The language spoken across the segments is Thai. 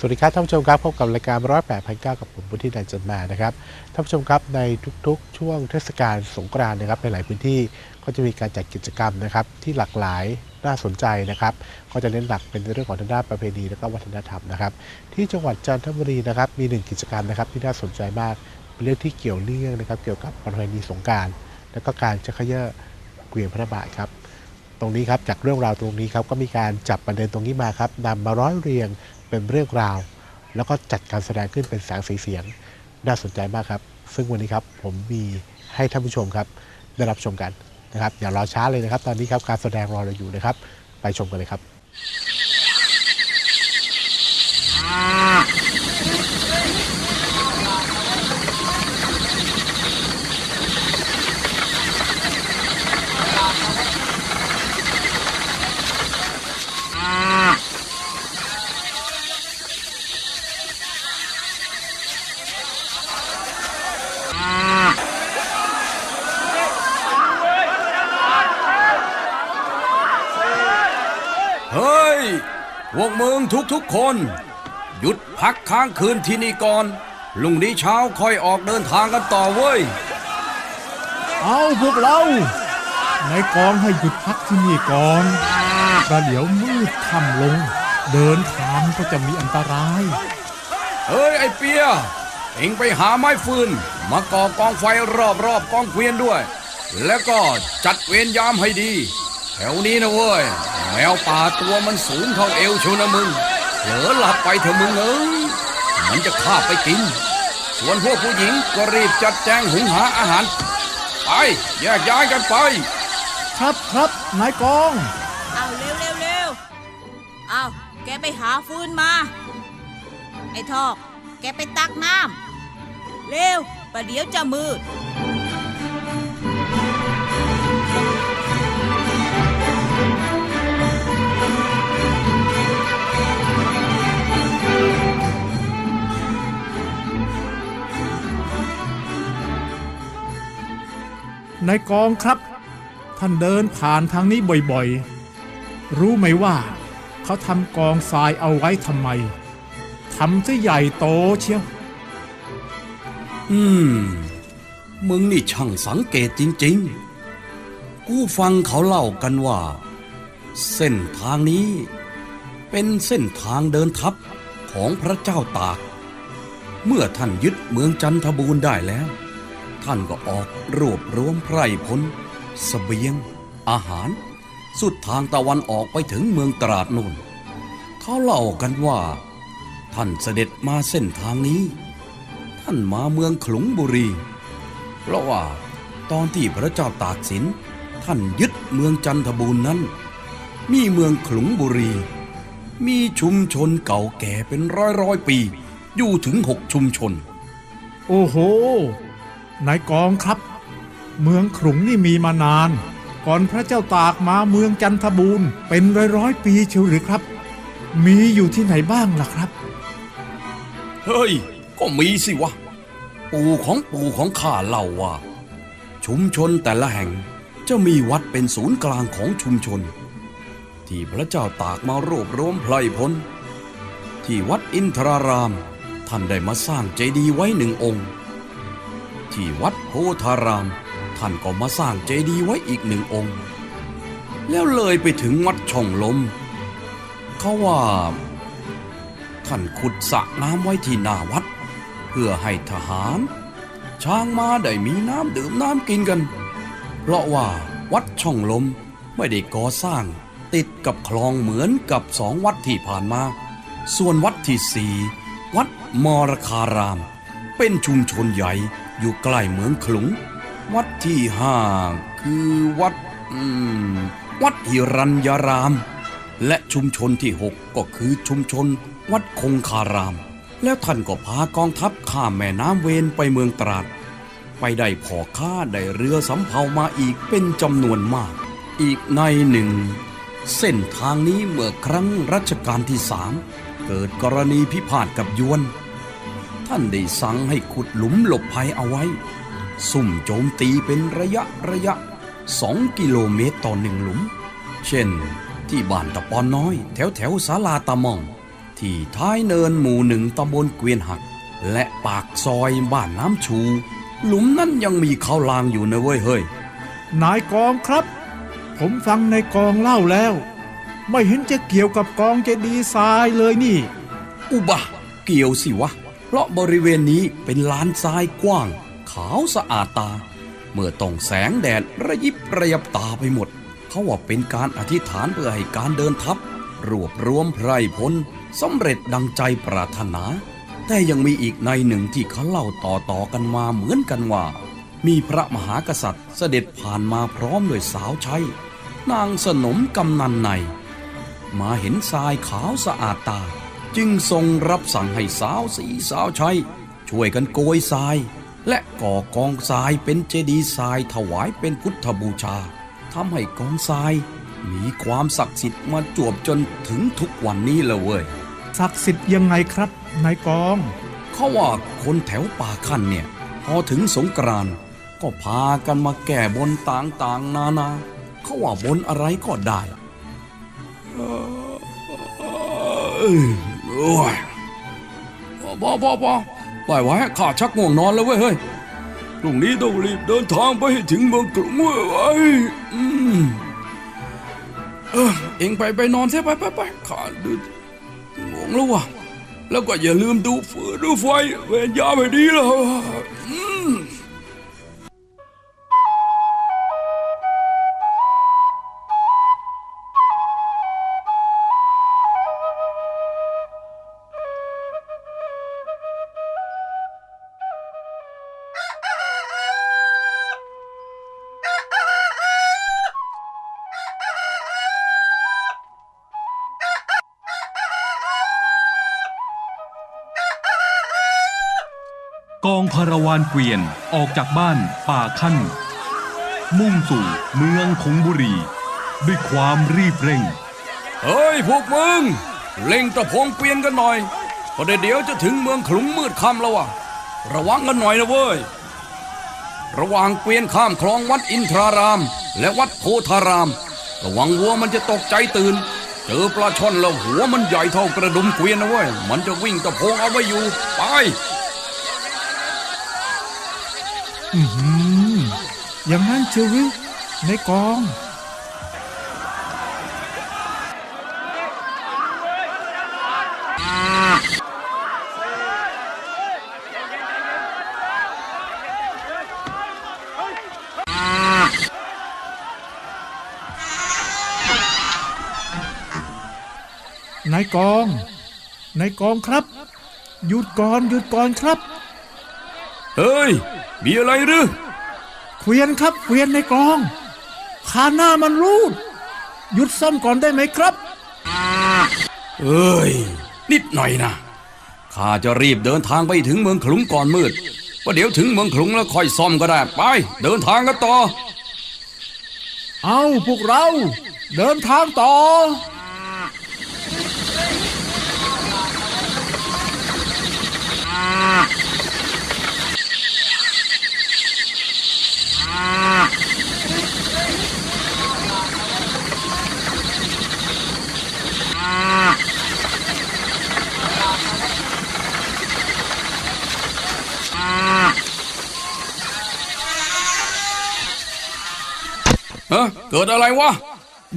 สวัสดีครับท่านผู้ชมครับพบกับรายการร้อยแปดพันเก้ากับผมบุที่นันจันมานะครับท่านผู้ชมครับในทุกๆ ช่วงเทศกาลสงกรานต์นะครับในหลายพื้นที่ก็จะมีการจัดกิจกรรมนะครับที่หลากหลายน่าสนใจนะครับ ก็จะเน้นหนักเป็นเรื่องของทางด้านประเพณีและก็วัฒนธรรมนะครับ ที่จังหวัดจันทบุรีนะครับมีหนึ่งกิจกรรมนะครับที่น่าสนใจมากเป็นเรื่องที่เกี่ยวเนื่องนะครับ เกี่ยวกับประเพณีสงกราร และก็การชักเขย่อเกวียนพระบาทครับตรงนี้ครับจากเรื่องราวตรงนี้ครับก็มีการจับประเด็นตรงนี้มาครับนำมาร้อยเรียง เป็นเรื่องราว แล้วก็จัดการแสดงขึ้นเป็นแสงสีเสียง น่าสนใจมากครับ ซึ่งวันนี้ครับผมมีให้ท่านผู้ชมครับ ได้รับชมกันนะครับ อย่ารอช้าเลยนะครับ ตอนนี้ครับการแสดงรอเราอยู่นะครับ ไปชมกันเลยครับ เฮ้ย พวกมึง ทุกๆคน หยุดพักค้างคืนที่นี่ก่อน ลุงนี้เช้าค่อยออกเดินทางกันต่อเว้ย เอาพวกเราในกองให้หยุดพักที่นี่ก่อนประเดี๋ยวมืดค่ำลง เดินทางก็จะมีอันตราย เฮ้ย ไอเปีย เอ็งไปหาไม้ฟืน มาก่อกองไฟรอบๆกองเกวียนด้วย แล้วก็จัดเวรยามให้ดี แถวนี้นะเว้ย แมวป่าตัวมันสูงเท่าเอวเชยวนะมึงเผ ลอหลับไปเถอะมึงเอ้ยมันจะฆ่าไปกิน ส่วนพวกผู้หญิงก็รีบจัดแจงหุงหาอาหาร ไปแยกย้ายกันไป ครับครับนายกองเอาเร็วเร็วเร็วเอาแกไปหาฟืนมา ไอ้ทอก แกไปตักน้ำเร็วประเดี๋ยวจะมืด นายกองครับ ท่านเดินผ่านทางนี้บ่อยๆ รู้ไหมว่า เขาทำกองทรายเอาไว้ทำไมทำซะใหญ่โตเชียว อืม มึงนี่ช่างสังเกตจริง ๆ กูฟังเขาเล่ากันว่า เส้นทางนี้ เป็นเส้นทางเดินทัพของพระเจ้าตาก เมื่อท่านยึดเมืองจันทบูรณ์ได้แล้ว ท่านก็ออกรวบรวมไพรพลสเสบียง อาหาร สุดทางตะวันออกไปถึงเมืองตราดนนเขาเล่ากันว่า ท่านเสด็จมาเส้นทางนี้ ท่านมาเมืองขลุงบุรี เพราะว่าตอนที่พระเจ้าตากสิน ท่านยึดเมืองจันทบูรณ์นั้น มีเมืองขลุงบุรี มีชุมชนเก่าแก่เป็นร้อยร้อยปี อยู่ถึงหกชุมชน โอ้โห นายกองครับ เมืองขลุงนี่มีมานาน ก่อนพระเจ้าตากมาเมืองจันทบูรณ์เป็นร้อยร้อยปีเชียวหรือครับ มีอยู่ที่ไหนบ้างล่ะครับ เฮ้ย ก็มีสิวะ ปู่ของปู่ของข้าเล่าว่า ชุมชนแต่ละแห่งจะมีวัดเป็นศูนย์กลางของชุมชน ที่พระเจ้าตากมารวบรวมไพร่พลที่วัดอินทราราม ท่านได้มาสร้างเจดีย์ไว้หนึ่งองค์ ที่วัดโพธาราม ท่านก็มาสร้างเจดีย์ไว้อีกหนึ่งองค์ แล้วเลยไปถึงวัดช่องลม เขาว่าท่านขุดสระน้ำไว้ที่หน้าวัด เพื่อให้ทหาร ช้างม้าได้มีน้ำดื่มน้ำกินกัน เพราะว่าวัดช่องลมไม่ได้ก่อสร้างติดกับคลองเหมือนกับสองวัดที่ผ่านมา ส่วนวัดที่สี่วัดมรคาราม เป็นชุมชนใหญ่ อยู่ใกล้เมืองขลุง วัดที่ห้าคือวัดอืมวัดหิรัญยาราม และชุมชนที่6ก็คือชุมชน วัดคงคาราม แล้วท่านก็พากองทัพข้ามแม่น้ำเวนไปเมืองตราด ไปได้พ่อค้าได้เรือสำเภามาอีกเป็นจำนวนมาก อีกในหนึ่ง เส้นทางนี้เมื่อครั้งรัชกาลที่สามเกิดกรณีพิพาทกับยวน ท่านได้สั่งให้ขุดหลุมหลบภัยเอาไว้สุ่มโจมตีเป็นระยะระยะสองกิโลเมตรต่อหนึ่งหลุม เช่น ที่บ้านตะปอนน้อย แถวแถวศาลาตะมอง ที่ท้ายเนินหมู่หนึ่งตำบลเกวียนหัก และปากซอยบ้านน้ำชู หลุมนั้นยังมีข้าวลางอยู่นะเว้ยเฮ้ยนายกองครับ ผมฟังในกองเล่าแล้ว ไม่เห็นจะเกี่ยวกับกองเจดีย์ทรายเลยนี่ อุบะเกี่ยวสิวะ เพราะบริเวณนี้เป็นลานทรายกว้าง ขาวสะอาดตา เมื่อต้องแสงแดดระยิบระยับตาไปหมด เขาว่าเป็นการอธิษฐานเพื่อให้การเดินทัพ รวบรวมไพรพลสำเร็จดังใจปรารถนา แต่ยังมีอีกในหนึ่งที่เขาเล่าต่อๆกันมาเหมือนกันว่า มีพระมหากษัตริย์เสด็จผ่านมาพร้อมด้วยสาวใช้นางสนมกำนันใน มาเห็นทรายขาวสะอาดตา จึงทรงรับสั่งให้สาวสีสาวใช้ช่วยกันโกยทราย และก่อกองทรายเป็นเจดีย์ทรายถวายเป็นพุทธบูชาทำให้กองทราย มีความศักดิ์สิทธิ์มาจวบจนถึงทุกวันนี้เลยเว้ยศักดิ์สิทธิ์ยังไงครับนายกองเขาว่าคนแถวป่าขั้นเนี่ย พอถึงสงกรานต์ก็พากันมาแก้บนต่างๆนานาเขาว่าบนอะไรก็ได้ เอ้ยโอ้ยบอบอบอปล่อยไว้ข้าชักง่วงนอนแล้วเว้ยเฮ้ยพรุ่งนี้ต้องรีบเดินทางไปให้ถึงเมืองกรุงเว้ยไอ้เออเองไปไปนอนเสียไปไปไปข้าดูง่วงแล้ววะแล้วก็อย่าลืมดูฟืนดูไฟเวรยาไปดีแล้ว กองคาราวานเกวียนออกจากบ้านป่าขั้น มุ่งสู่เมืองคงบุรี ด้วยความรีบเร่ง เฮ้ย พวกมึงเล่งตะพงเกวียนกันหน่อยเพราะเดี๋ยวจะถึงเมืองขลุงมืดค่ำแล้ววะระวังกันหน่อยนะเว้ย ระหว่างเกวียนข้ามคลองวัดอินทราราม และวัดโพธาราม ระวังวัวมันจะตกใจตื่น เจอปลาช่อนแล้วหัวมันใหญ่เท่ากระดุมเกวียนนะเว้ย มันจะวิ่งตะพงเอาไว้อยู่ ไป อือหืออย่างนั้นเชียวหรือในกอง นายกอง นายกองครับ หยุดก่อน หยุดก่อนครับ เฮ้ย มีอะไรหรือเกวียนครับเกวียนในกองขาหน้ามันรูด หยุดซ่อมก่อนได้ไหมครับ เอ้ย นิดหน่อยนะข้าจะรีบเดินทางไปถึงเมืองขลุงก่อนมืดว่าะเดี๋ยวถึงเมืองขลุงแล้วค่อยซ่อมก็ได้ ไป เดินทางกันต่อ เอาพวกเรา เดินทางต่อ เกิดอะไรวะ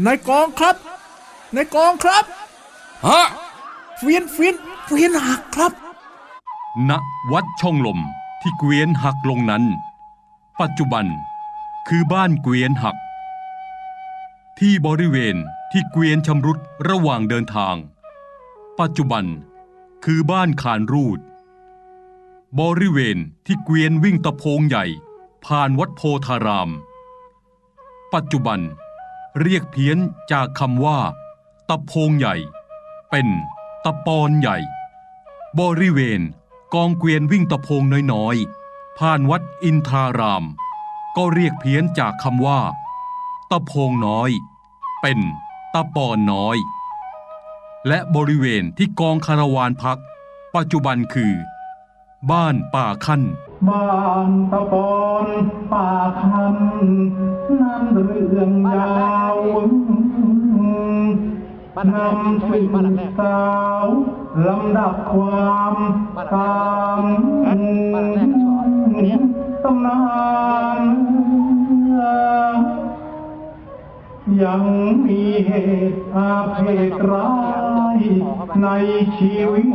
นายกองครับนายกองครับฮะเกวียนเกวียนเกวียนหักครับณวัดช่องลมที่เกวียนหักลงนั้น ปัจจุบันคือบ้านเกวียนหัก ที่บริเวณที่เกวียนชำรุดระหว่างเดินทาง ปัจจุบันคือบ้านขานรูด บริเวณที่เกวียนวิ่งตะโพงใหญ่ ผ่านวัดโพธาราม ปัจจุบัน เรียกเพี้ยนจากคำว่า ตะโพงใหญ่ เป็นตะปอนใหญ่ บริเวณกองเกวียนวิ่งตะโพงน้อยๆ ผ่านวัดอินทราราม ก็เรียกเพี้ยนจากคำว่า ตะโพงน้อย เป็นตะปอนน้อย และบริเวณที่กองคาราวานพัก ปัจจุบันคือ บ้านป่าขั้น บ้านตะปอนป่าคันนั่นเรื่องยาวนำสืบสาวลำดับความตามตำนานยังมีเหตุอาเพศร้ายในชีวิต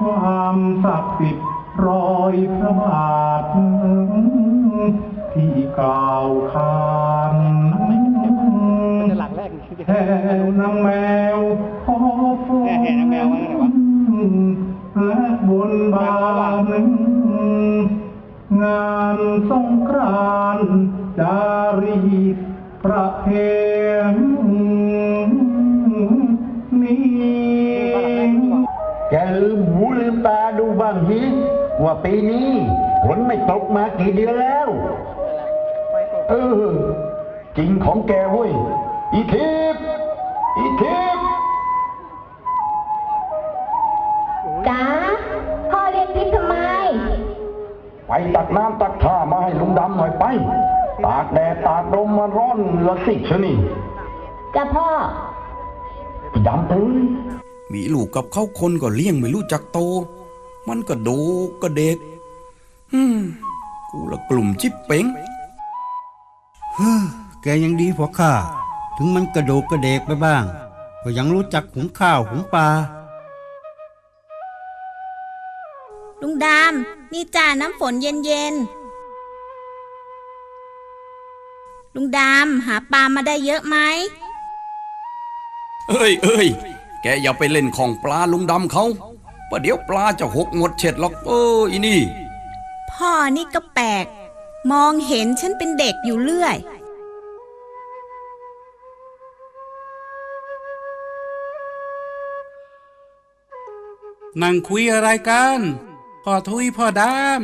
ความศักดิ์สิทธิ์ รอยพระบาทที่กล่าวขานแห่นางแมวพอฟนและบนบานงานสงกรานต์จารีประเพณีแกลืมหูลืมตาดูบ้างสิ ว่าปีนี้ฝนไม่ตกมากี่เดือนแล้ว เออ จริงของแกเว้ย อีทิพย์อีทิพย์จ๋าพ่อเรียกทิพย์ทำไม ไปตักน้ำตักท่ามาให้ลุงดำหน่อยไป ตากแดดตากลมมาร้อนละสิชะนี่จ้าพ่อพี่ดำเอ้ยมีลูกกับเขาคนก็เลี้ยงไม่รู้จักโต มันก็โดก็เด็กอืมกูละกลุ่มชิปเป๋งแกยังดีพวกข้า ถึงมันกระโดกกระเดกไปบ้าง ก็ยังรู้จักหุงข้าวหุงปลา ลุงดำนี่จ่าน้ำฝนเย็นๆลุงดำหาปลามาได้เยอะไหม เอ้ยเอ้ยแกอย่าไปเล่นของปลาลุงดำเขา ประเดี๋ยวปลาจะหกหมดเฉดหรอกเอออีนี่ พ่อนี่ก็แปลก มองเห็นฉันเป็นเด็กอยู่เรื่อย นั่งคุยอะไรกันพ่อทุยพ่อดาม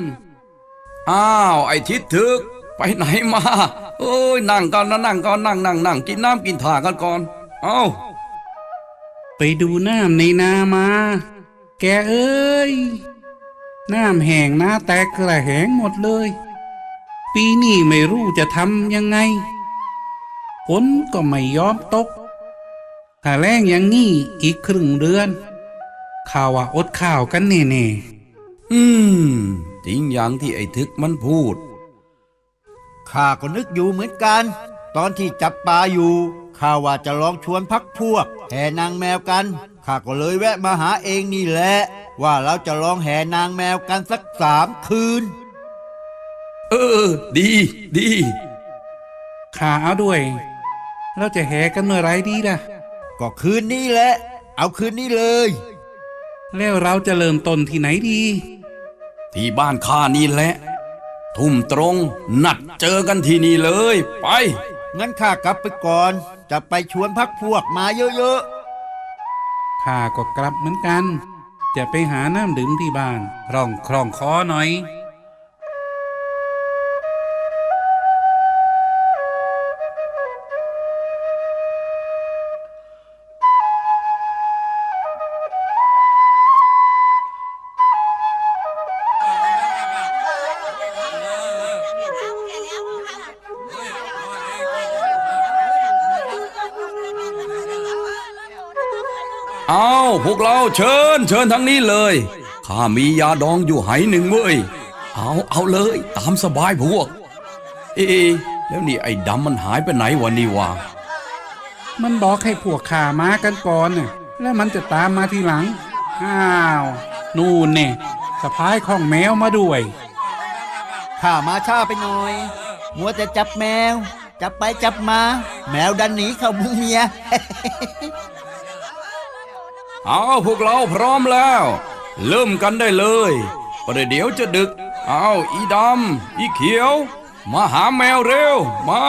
อ้าวไอ้ทิศถึก ไปไหนมาเอ้ยนั่งก่อนนะนั่งก่อนนั่งนั่งนั่งกินน้ำกินถ่ากันก่อน เอ้าไปดูน้ำในนามา แกเอ้ย น้ำแห้งนาแตกกระแหงหมดเลย ปีนี้ไม่รู้จะทำยังไงฝนก็ไม่ยอมตก ถ้าแรงอย่างงี้อีกครึ่งเดือน ข่าวว่าอดข้าวกันแน่ๆอืมจริงอย่างที่ไอ้ทึกมันพูด ข้าก็นึกอยู่เหมือนกัน ตอนที่จับปลาอยู่ ข้าว่าจะลองชวนพักพวกแห่นางแมวกัน ข้าก็เลยแวะมาหาเองนี่แหละ ว่าเราจะลองแห่นางแมวกันสักสามคืน เออ ดี ดีขาเอาด้วย เราจะแห่กันเมื่อไรดีล่ะก็คืนนี้แหละ เอาคืนนี้เลย แล้วเราจะเริ่มต้นที่ไหนดี ที่บ้านข้านี่แหละ ทุ่มตรง นัดเจอกันที่นี่เลย ไป งั้นข้ากลับไปก่อน จะไปชวนพักพวกมาเยอะ ข้าก็กลับเหมือนกัน จะไปหาน้ำดื่มที่บ้านร่องคล่องคอหน่อย พวกเราเชิญ เชิญทางนี้เลย ข้ามียาดองอยู่ไหหนึ่งเว้ย เอาเอาเลย ตามสบายพวก เอะแล้วนี่ไอ้ดำมันหายไปไหนวะนี่วะมันบอกให้พวกข้ามากันก่อนน่ะแล้วมันจะตามมาทีหลัง อ้าว นู่นเนี่ยสะพายของแมวมาด้วยๆข้ามาช้าไปหน่อย มัวแต่จับแมว จับไปจับมา แมวดันหนีเข้ามุงเมีย เอาพวกเราพร้อมแล้ว เริ่มกันได้เลยประเดี๋ยวจะดึก เอาอีดำอีเขียว มาหาแมวเร็ว มา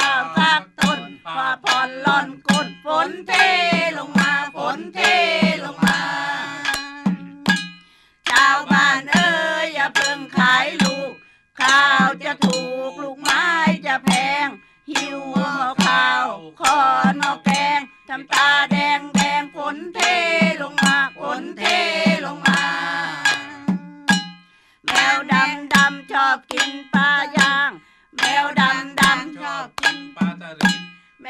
ข้าวสักต้นฟ้าผ่อนล่อนกดฝนเทลงมาฝนเทลงมาชาวบ้านเอ้ยอย่าเพิ่งขายลูก ข้าวจะถูกลูกไม้จะแพง หิวหมอข้าวคอนหมอแกงทำตาแดงแดงฝนเทลงมาฝนเทลงมา แมวดำดำชอบกินปลาย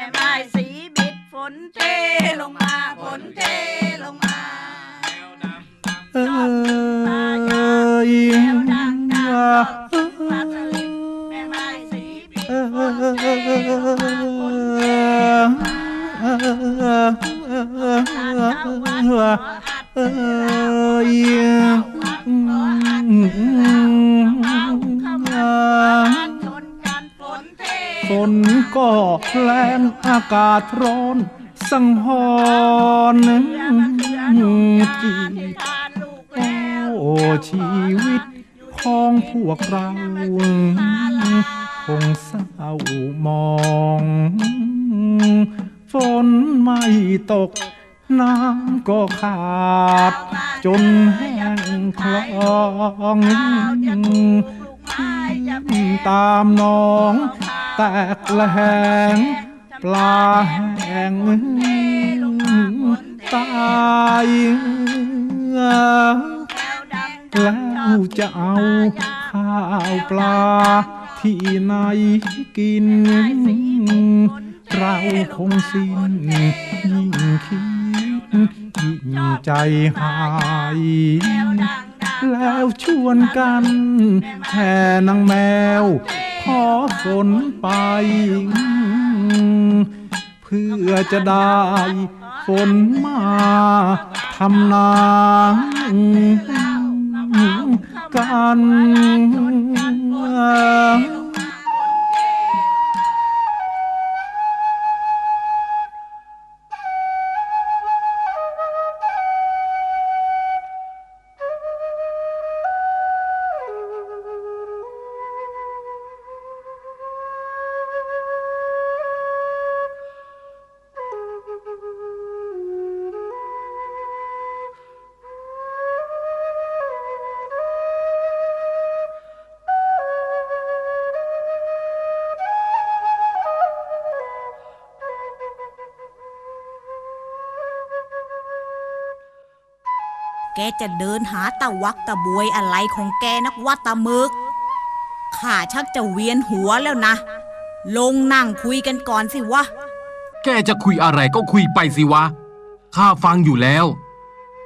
ม่ไม้สีบิดฝนเทลงมาฝนเทลงมา เอ้ย แมวดำดำชอบกินปลาตะลิดแม่ไม้สีบิดฝนเทลงมาฝนเทลงมาตาเจ้าวัดขออัด เอ้ เอ้ ย นก็แรงอากาศร้อน สังหรณ์จีโอ้ชีวิตของพวกเราคงเศร้ามอง ฝนไม่ตก น้ำก็ขาด จนแห้งคลอง ตามหน้องแตกแหลงปลาแห้งตายแล้วจะเอาข้าวปลาที่ไหนกิน เราคงสิ้นยิ่งคิดยิ่งใจหาย แล้วชวนกันแห่นางแมว ขอฝนไป เพื่อจะได้ฝนมาทำนากัน แกจะเดินหาตะวักตะบวยอะไรของแกนักวัดตะมึก ข้าชักจะเวียนหัวแล้วนะ ลงนั่งคุยกันก่อนสิวะ แกจะคุยอะไรก็คุยไปสิวะ ข้าฟังอยู่แล้ว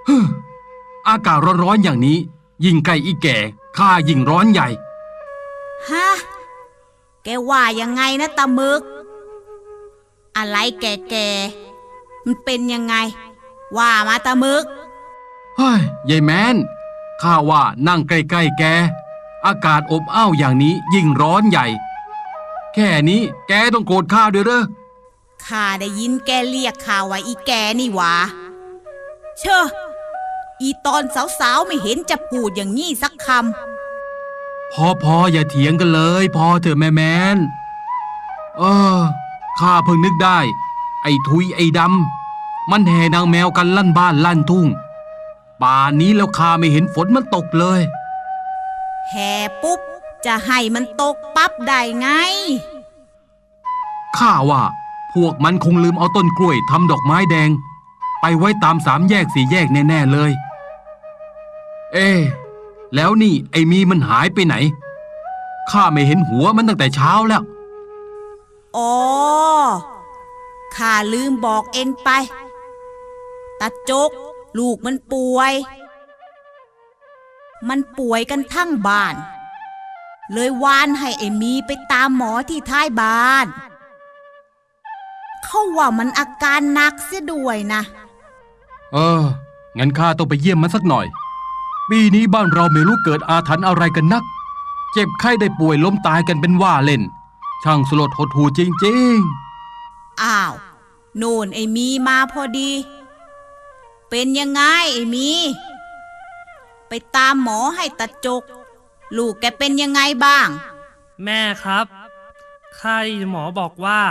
ฮึมอากาศร้อนๆอย่างนี้ ยิ่งใกล้อีแก่ ข้ายิ่งร้อนใหญ่ ฮะ แกว่ายังไงนะตะมึก อะไรแกแกๆมันเป็นยังไง ว่ามาตะมึก เฮ้ยยายแมนข้าว่านั่งใกล้ๆแก อากาศอบอ้าวอย่างนี้ยิ่งร้อนใหญ่ แค่นี้แกต้องโกรธข้าด้วยเหรอข้าได้ยินแกเรียกข้าว่าอีแกนี่หวะเชอะอีตอนสาวๆไม่เห็นจะพูดอย่างนี้สักคพอพออย่าเถียงกันเลย พอเถอะแม่แมนเออข้าเพิ่งนึกได้ ไอ้ทุยไอ้ดำมันแห่นางแมวกันลั่นบ้านลั่นทุ่ง ป่านนี้แล้วข้าไม่เห็นฝนมันตกเลยำแห่ปุ๊บ จะให้มันตกปั๊บได้ไง ข้าว่า พวกมันคงลืมเอาต้นกล้วยทำดอกไม้แดง ไปไว้ตามสามแยกสี่แยกแน่ๆเลย เอ๊ะแล้วนี่ไอ้มีมันหายไปไหน ข้าไม่เห็นหัวมันตั้งแต่เช้าแล้ว อ๋อ ข้าลืมบอกเองไปตาจก ลูกมันป่วย มันป่วยกันทั้งบ้าน เลยวานให้ไอ้มีไปตามหมอที่ท้ายบ้าน เขาว่ามันอาการหนักเสียด้วยนะ เออ งั้นข้าต้องไปเยี่ยมมันสักหน่อย ปีนี้บ้านเราไม่รู้เกิดอาถรรพ์อะไรกันนัก เจ็บไข้ได้ป่วยล้มตายกันเป็นว่าเล่น ช่างสลดหดหูจริงอ้าว โน่นไอ้มีมาพอดี เป็นยังไงไอ้มี ไปตามหมอให้ตะจก ลูกแกเป็นยังไงบ้าง แม่ครับข้าได้ยินหมอบอกว่า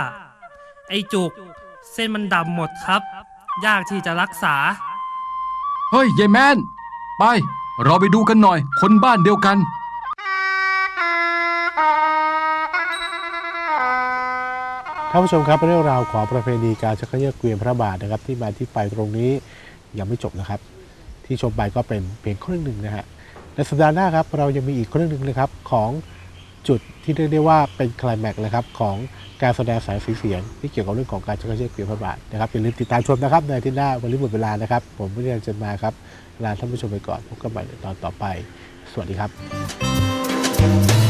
ไอ้จุก เส้นมันดำหมดครับ ยากที่จะรักษาๆเฮ้ยยายแมน ไป เราไปดูกันหน่อย คนบ้านเดียวกัน ท่านผู้ชมครับเรื่องราวของประเพณีการชักเขยือเกวียนพระบาทนะครับที่มาที่ไปตรงนี้ ยังไม่จบนะครับ ที่ชมไปก็เป็นเพียงครึ่งหนึ่งนะฮะในสัปดาห์หน้าครับเรายังมีอีกครึ่งหนึ่งนะครับของจุดที่เรียกได้ว่าเป็นคลายแม็กนะครับของการแสดงสายสีเสียง ที่เกี่ยวกับเรื่องของการชักเขยือเกวียนพระบาทนะครับอย่าลืมติดตามชมนะครับในอาที่หน้าวันนี้หมดเวลานะครับ ผมวิทยาจันมาครับลาท่านผู้ชมไปก่อนพบกันใหม่ในตอนต่อไป สวัสดีครับ